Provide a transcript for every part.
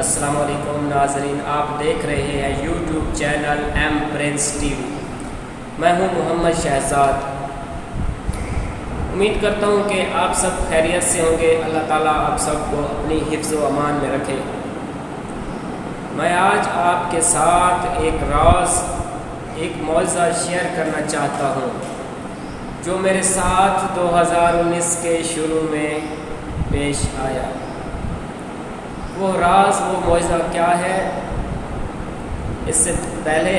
अस्सलाम वालेकुम नाजरीन, आप देख रहे हैं YouTube channel M prince TV मैं हूँ मोहम्मद शहजाद। उम्मीद करता हूँ कि आप सब खैरियत से होंगे। अल्लाह ताला आप सबको अपनी हिफ्ज़ अमान में रखे। मैं आज आपके साथ एक राज, एक मौज़ा शेयर करना चाहता हूँ, जो मेरे साथ 2019 के शुरू में पेश आया। वो राज, वो मुआवजा क्या है? इससे पहले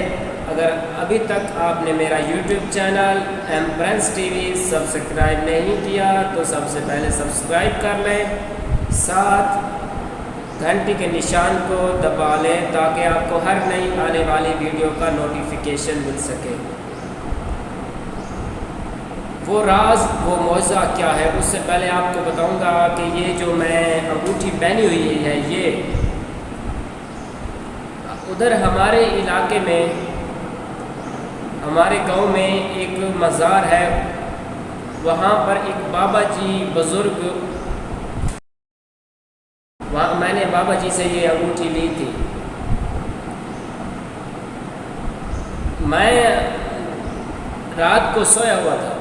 अगर अभी तक आपने मेरा YouTube channel M prince TV subscribe नहीं किया तो सबसे पहले सब्सक्राइब कर लें। साथ घंटी के निशान को दबा लें ताकि आपको हर नई आने वाली वीडियो का नोटिफिकेशन मिल सके। वो राज, वो मुआवजा क्या है, उससे पहले आपको बताऊँगा कि ये जो मैं अंगूठी पहनी हुई है, ये उधर हमारे इलाके में, हमारे गाँव में एक मज़ार है, वहाँ पर एक बाबा जी बुज़ुर्ग, वहाँ मैंने बाबा जी से ये अंगूठी ली थी। मैं रात को सोया हुआ था।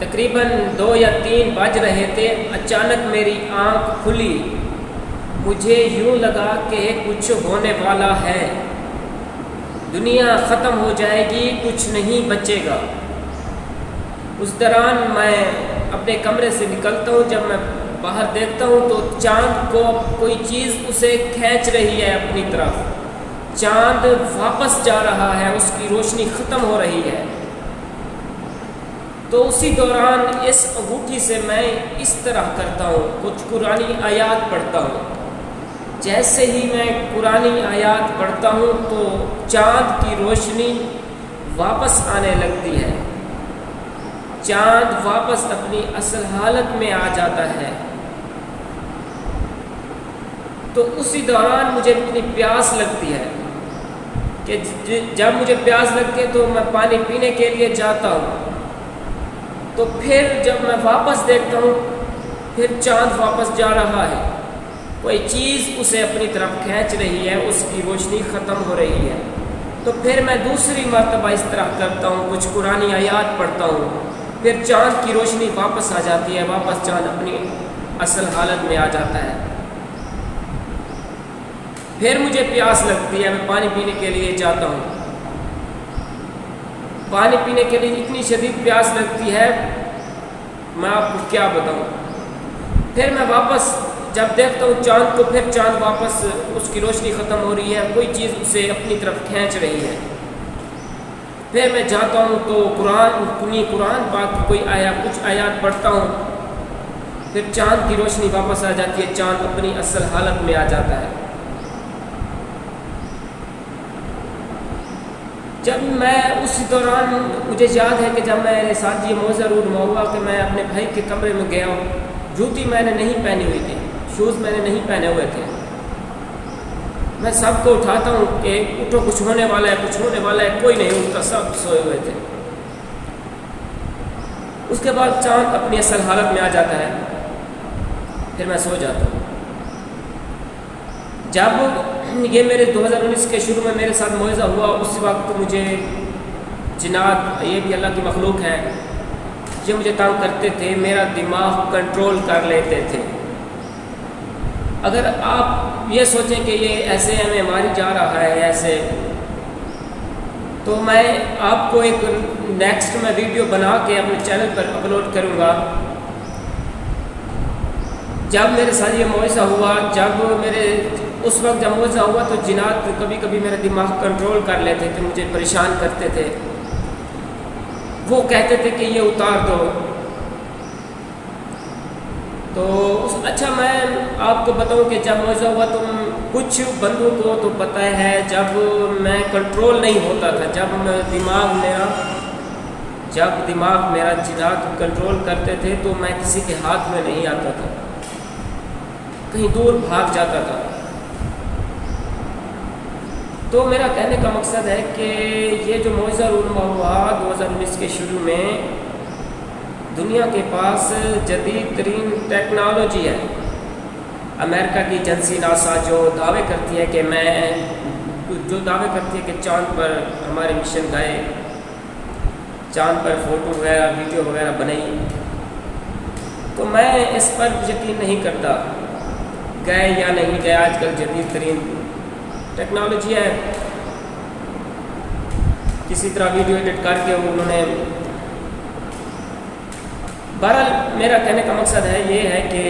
तकरीबन दो या तीन बज रहे थे, अचानक मेरी आँख खुली। मुझे यूँ लगा कि कुछ होने वाला है। दुनिया ख़त्म हो जाएगी, कुछ नहीं बचेगा। उस दौरान मैं अपने कमरे से निकलता हूँ, जब मैं बाहर देखता हूँ तो चाँद को कोई चीज़ उसे खींच रही है अपनी तरफ़। चाँद वापस जा रहा है, उसकी रोशनी ख़त्म हो रही है। तो उसी दौरान इस अंगूठी से मैं इस तरह करता हूँ, कुछ पुरानी आयात पढ़ता हूँ। जैसे ही मैं कुरानी आयात पढ़ता हूँ तो चाँद की रोशनी वापस आने लगती है। चाँद वापस अपनी असल हालत में आ जाता है। तो उसी दौरान मुझे इतनी प्यास लगती है कि जब मुझे प्यास लगती है तो मैं पानी पीने के लिए जाता हूँ। तो फिर जब मैं वापस देखता हूँ, फिर चाँद वापस जा रहा है। कोई चीज़ उसे अपनी तरफ़ खींच रही है, उसकी रोशनी ख़त्म हो रही है। तो फिर मैं दूसरी मरतबा इस तरह करता हूँ, कुछ पुरानी आयात पढ़ता हूँ। फिर चाँद की रोशनी वापस आ जाती है, वापस चाँद अपनी असल हालत में आ जाता है। फिर मुझे प्यास लगती है, मैं पानी पीने के लिए जाता हूँ। पानी पीने के लिए इतनी शदीद प्यास लगती है, मैं आपको क्या बताऊँ? फिर मैं वापस जब देखता हूँ चाँद को, फिर चाँद वापस, उसकी रोशनी ख़त्म हो रही है, कोई चीज़ उसे अपनी तरफ़ खींच रही है। फिर मैं जाता हूँ तो कुरान अपनी कुरान पाक कोई आया, कुछ आयात पढ़ता हूँ, फिर चाँद की रोशनी वापस आ जाती है, चाँद अपनी असल हालत में आ जाता है। जब मैं उस दौरान, मुझे याद है कि जब मेरे साथ ये मौजा रूनमा हुआ कि मैं अपने भाई के कमरे में गया हूँ। जूती मैंने नहीं पहनी हुई थी, शूज़ मैंने नहीं पहने हुए थे। मैं सबको उठाता हूँ कि उठो, कुछ होने वाला है, कुछ होने वाला है, कोई नहीं उठता, सब सोए हुए थे। उसके बाद चाँद अपनी असल हालत में आ जाता है, फिर मैं सो जाता हूँ। जब ये मेरे 2019 के शुरू में मेरे साथ मुआवजा हुआ उस वक्त मुझे जिनात, ये भी अल्लाह की मखलूक है, ये मुझे तंग करते थे, मेरा दिमाग कंट्रोल कर लेते थे। अगर आप ये सोचें कि ये ऐसे हमें मारी जा रहा है ऐसे तो मैं आपको एक नेक्स्ट में वीडियो बना के अपने चैनल पर अपलोड करूँगा। जब मेरे साथ ये मुआवजा हुआ, जब मेरे उस वक्त जब मुआवजा हुआ तो जिनात कभी कभी मेरा दिमाग कंट्रोल कर लेते थे, मुझे परेशान करते थे। वो कहते थे कि ये उतार दो। तो उस अच्छा मैं आपको बताऊँ कि जब मुआवजा हुआ तो कुछ बंदों को तो पता है, जब मैं कंट्रोल नहीं होता था, जब मैं दिमाग मेरा, जब दिमाग मेरा जिनात कंट्रोल करते थे तो मैं किसी के हाथ में नहीं आता था। कहीं दूर भाग जाता था। तो मेरा कहने का मकसद है कि ये जो मुआवजा रूनमा हुआ दो हज़ार उन्नीस के शुरू में, दुनिया के पास जदीद तरीन टेक्नोलॉजी है। अमेरिका की एजेंसी नासा जो दावे करती है कि मैं, जो दावे करती है कि चाँद पर हमारे मिशन गए, चाँद पर फ़ोटो वगैरह, वीडियो वगैरह बनाई। तो मैं इस पर यकीन नहीं करता, गए या नहीं गए, आजकल जदीद तरीन टेक्नोलॉजी है। किसी तरह वीडियो एडिट करके उन्होंने बहरहाल मेरा कहने का मकसद है, ये है कि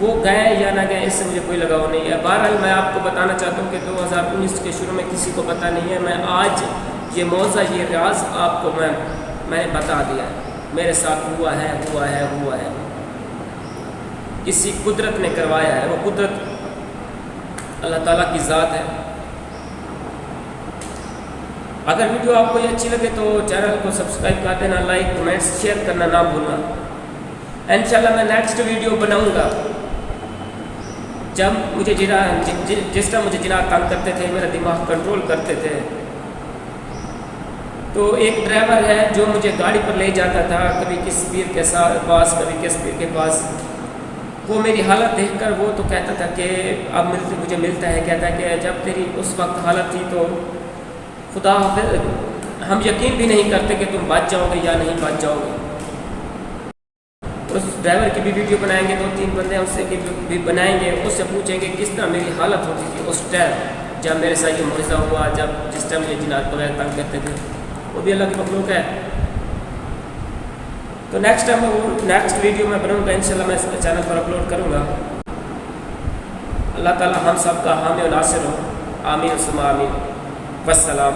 वो गए या ना गए, इससे मुझे कोई लगाव नहीं है। बहरहाल मैं आपको बताना चाहता हूँ कि 2019 के शुरू में किसी को पता नहीं है। मैं आज ये मौजा, ये राज आपको मैं मैंने बता दिया मेरे साथ हुआ है हुआ है हुआ है। किसी कुदरत ने करवाया है। वो कुदरत अल्लाह ताला की ज़ात है। अगर वीडियो आपको ये अच्छी लगे तो चैनल को सब्सक्राइब कर देना लाइक कमेंट्स शेयर करना ना भूलना। इंशाल्लाह मैं नेक्स्ट वीडियो बनाऊँगा। जब मुझे जिना जि, जि, जिस तरह मुझे जिना तंग करते थे मेरा दिमाग कंट्रोल करते थे तो एक ड्राइवर है जो मुझे गाड़ी पर ले जाता था कभी किस पीर के साथ पास कभी किस पीर के पास। वो मेरी हालत देखकर वो तो कहता था कि अब मिलते मुझे मिलता है, कहता कि जब तेरी उस वक्त हालत थी तो खुदा हम यकीन भी नहीं करते कि तुम बच जाओगे या नहीं बच जाओगे। उस ड्राइवर की भी वीडियो बनाएँगे, दो तीन बंदे उससे की भी बनाएँगे, उससे पूछेंगे किस तरह मेरी हालत होती थी उस टाइम जब मेरे साथ ये मुआजा हुआ, जब जिस टाइम ये जिनात वगैरह तंग करते थे। वो भी अलग मखलूक है। तो नेक्स्ट टाइम वो नेक्स्ट वीडियो में बनाऊँगा इंशाल्लाह मैं इसके चैनल पर अपलोड करूँगा। अल्लाह ताला हम सब का हामी नासिर हो। आमिर सुमा आमीन। वसलाम